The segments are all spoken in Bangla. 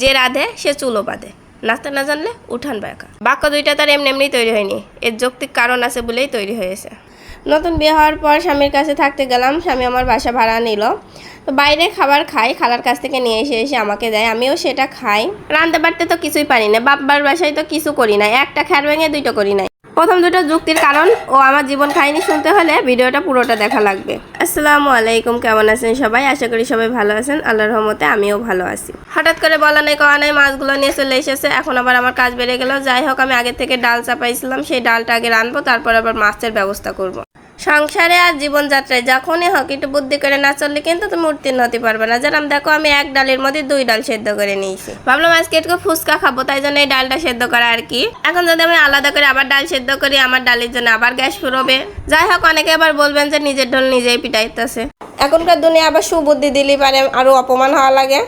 যে রাধে, সে চুলো বাঁধে। নাচতে না জানলে উঠান বাঁকা। বাক্য দুইটা তার এমনি এমনি তৈরি হয়নি। এর যৌক্তিক কারণ আছে বলেই তৈরি হয়েছে। নতুন বিয়ে হওয়ার পর স্বামীর কাছে থাকতে গেলাম, স্বামী আমার বাসা ভাড়া নিল। তো বাইরে খাবার খাই, খালার কাছ থেকে নিয়ে এসে এসে আমাকে দেয়, আমিও সেটা খাই। রাঁধতে বাড়তে তো কিছুই পারি না বাপবার বাসায় তো কিছু করি না, একটা খ্যার ভেঙে দুইটা করি নাই। প্রথম দুটো যুক্তির কারণ ও আমার জীবন কাহিনী শুনতে হলে ভিডিওটা পুরোটা দেখা লাগবে। আসসালামু আলাইকুম, কেমন আছেন সবাই? আশা করি সবাই ভালো আছেন। আল্লাহর রহমতে আমিও ভালো আছি। হঠাৎ করে বলা নেই, কওয়া নেই, মাছগুলো নিয়ে চলে এসেছে। এখন আবার আমার কাজ বেড়ে গেল। যাই হোক, আমি আগে থেকে ডাল চাপাইছিলাম। সেই ডালটা আগে রানবো তারপর আবার মাছের ব্যবস্থা করব। সংসারে আর জীবনযাত্রায় যখনই হোক, একটু বুদ্ধি করে না চললে কিন্তু তুমি উত্তীর্ণ হতে পারবে না। যেরকম দেখো, আমি এক ডালের মধ্যে দুই ডাল সেদ্ধ করে নিয়েছি। ভাবলাম আজকে একটু ফুচকা খাব, তাই জন্য এই ডালটা সেদ্ধ করা আর কি। এখন যদি আমি আলাদা করে আবার ডাল সেদ্ধ করি, আমার ডালের জন্য আবার গ্যাস ফুরবে যাই হোক, অনেকে আবার বলবেন যে নিজের ঢোল নিজেই পিটাইতেছে। এখনকার দুনিয়া আবার সুবুদ্ধি দিলেই পারে, আরও অপমান হওয়া লাগে।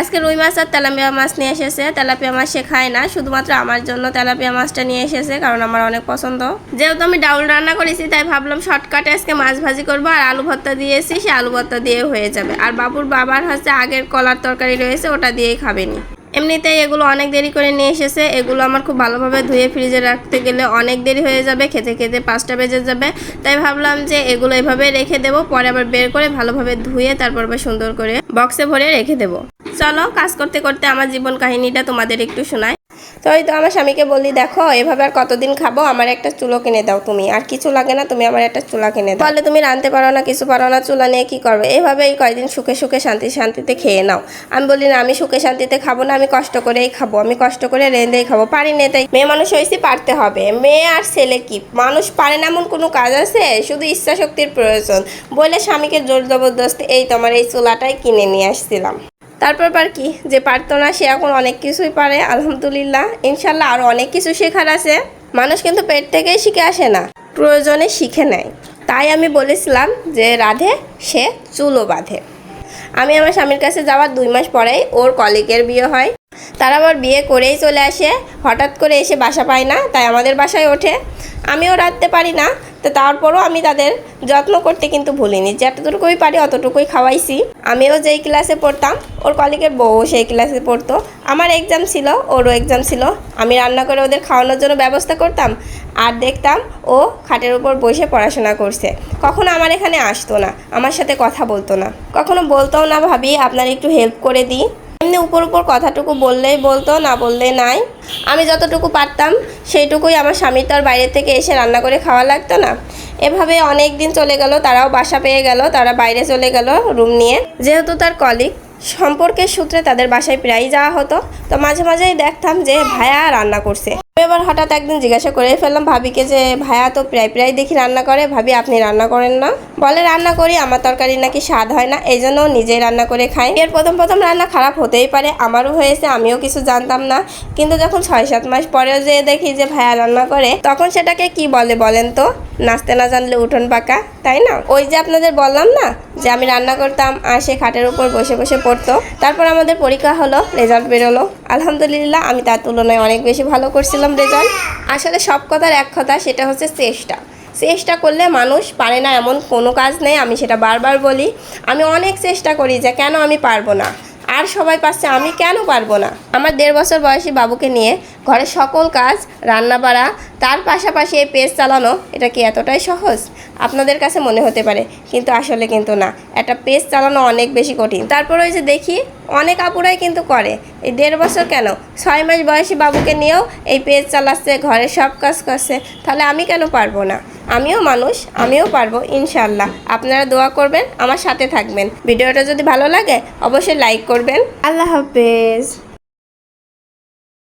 আজকে রুই মাছ আর তেলাপিয়া মাছ নিয়ে এসেছে। তেলাপিয়া মাছ সে খায় না, শুধুমাত্র আমার জন্য তেলাপিয়া মাছটা নিয়ে এসেছে, কারণ আমার অনেক পছন্দ। যেহেতু আমি ডাউল রান্না করেছি, তাই ভাবলাম শর্টকাটে আজকে মাছ ভাজি করব, আর আলু ভর্তা দিয়েছি, সে আলু ভর্তা দিয়ে হয়ে যাবে। আর বাবুর বাবার হচ্ছে আগের কলার তরকারি রয়েছে, ওটা দিয়েই খাবেনি। এমনিতেই এগুলো অনেক দেরি করে নিয়ে এসেছে, এগুলো আমার খুব ভালোভাবে ধুয়ে ফ্রিজে রাখতে গেলে অনেক দেরি হয়ে যাবে, খেতে খেতে পাঁচটা বেজে যাবে। তাই ভাবলাম যে এগুলো এভাবে রেখে দেবো, পরে আবার বের করে ভালোভাবে ধুয়ে, তারপর আবার সুন্দর করে বক্সে ভরে রেখে দেবো। চলো, কাজ করতে করতে আমার জীবন কাহিনীটা তোমাদের একটু শোনাই। তো তো আমার স্বামীকে বললি, দেখো, এভাবে আর কতদিন খাব? আমার একটা চুলো কিনে দাও তুমি। আর কিছু লাগে না, তুমি আমার একটা চুলা কিনে দাও। বলে, তুমি রাঁধতে পারো না, কিছু পারো না, চুলা নিয়ে কি করবে? এই কয়দিন সুখে সুখে শান্তি শান্তিতে খেয়ে নাও। আমি বলি না, আমি সুখে শান্তিতে খাব না, আমি কষ্ট করেই খাব। আমি কষ্ট করে রেঁধেই খাব। পারি না তাই। মেয়ে মানুষ হয়েছি, পারতে হবে। মেয়ে আর ছেলে কি? মানুষ পারে না, এমন কোনো কাজ আছে? শুধু ইচ্ছা শক্তির প্রয়োজন। বলে স্বামীকে জোর জবরদস্তি, এই তোমার এই চুলাটাই কিনে নিয়ে আসছিলাম। তারপর পার কি, যে পারতো না, সে এখন অনেক কিছুই পারে, আলহামদুলিল্লাহ। ইনশাল্লাহ আরও অনেক কিছু শেখার আছে। মানুষ কিন্তু পেট থেকেই শিখে আসে না, প্রয়োজনে শিখে নেয়। তাই আমি বলেছিলাম যে রাধে, সে চুলো বাঁধে। আমি আমার স্বামীর কাছে যাওয়ার দুই মাস পরেই ওর কলিগের বিয়ে হয়। তারা আবার বিয়ে করেই চলে আসে। হঠাৎ করে এসে বাসা পায় না, তাই আমাদের বাসায় ওঠে। আমিও রাখতে পারি না, তো তারপরও আমি তাদের যত্ন করতে কিন্তু ভুলিনি। যতটুকুই পারি অতটুকুই খাওয়াইছি। আমিও যেই ক্লাসে পড়তাম, ওর কলিগের বউ সেই ক্লাসে পড়তো। আমার এক্সাম ছিল, ওরও এক্সাম ছিল। আমি রান্না করে ওদের খাওয়ানোর জন্য ব্যবস্থা করতাম, আর দেখতাম ও খাটের উপর বসে পড়াশোনা করছে। কখনো আমার এখানে আসতো না, আমার সাথে কথা বলতো না। কখনো বলতো না, ভাবি, আপনার একটু হেল্প করে দিই। এমনি উপর উপর কথাটুকু বললেই বলতো, না বললে নাই। আমি যতটুকু পারতাম, সেইটুকুই আমার স্বামী তো আর বাইরে থেকে এসে রান্না করে খাওয়া লাগতো না। এভাবে অনেক দিন চলে গেল, তারাও বাসা পেয়ে গেল, তারা বাইরে চলে গেল রুম নিয়ে। যেহেতু তার কলিগ, সম্পর্কের সূত্রে তাদের বাসায় প্রায়ই যাওয়া হতো, তো মাঝে মাঝেই দেখতাম যে ভায়া রান্না করছে। এবার হঠাৎ একদিন জিজ্ঞাসা করে ফেললাম, ভাবিকে যে ভায়া তো প্রায় প্রায় দেখি রান্না করে, ভাবি আপনি রান্না করেন না? বলে, রান্না করি, আমার তরকারি নাকি স্বাদ হয় না, এই জন্য নিজেই রান্না করে খাই। এর প্রথম প্রথম রান্না খারাপ হতেই পারে, আমারও হয়েছে, আমিও কিছু জানতাম না। কিন্তু যখন ছয় সাত মাস পরেও যে দেখি যে ভায়া রান্না করে, তখন সেটাকে কি বলে বলেন তো? নাচতে না জানলে উঠোন পাকা, তাই না? ওই যে আপনাদের বললাম না, যে আমি রান্না করতাম, আর সে খাটের উপর বসে বসে পড়তো। তারপর আমাদের পরীক্ষা হলো, রেজাল্ট বেরোলো। আলহামদুলিল্লাহ, আমি তার তুলনায় অনেক বেশি ভালো করছিলাম। রেজাল্ট আসলে সব কথার এক কথা, সেটা হচ্ছে চেষ্টা। চেষ্টা করলে মানুষ পারে না এমন কোনো কাজ নেই, আমি সেটা বারবার বলি। আমি অনেক চেষ্টা করি যে কেন আমি পারব না। আর সবাই পাচ্ছে আমি কেন পারব না? আমার দেড় বছর বয়সী বাবুকে নিয়ে ঘরের সকল কাজ রান্না বাড়া তার পাশাপাশি এই পেজ চালানো, এটা কি এতটাই সহজ? আপনাদের কাছে মনে হতে পারে, কিন্তু আসলে কিন্তু না। একটা পেজ চালানো অনেক বেশি কঠিন। তারপর ওই যে দেখি, অনেক আপুরাই কিন্তু করে। এই দেড় বছর কেন? ছয় মাস বয়সী বাবুকে নিয়েও এই পেজ চালাচ্ছে, ঘরে সব কাজ করছে, তাহলে আমি কেন পারব না? আমিও মানুষ, আমিও পারব ইনশাল্লাহ আপনারা দোয়া করবেন, আমার সাথে থাকবেন। ভিডিওটা যদি ভালো লাগে, অবশ্যই লাইক করবেন। আল্লাহ হাফেজ।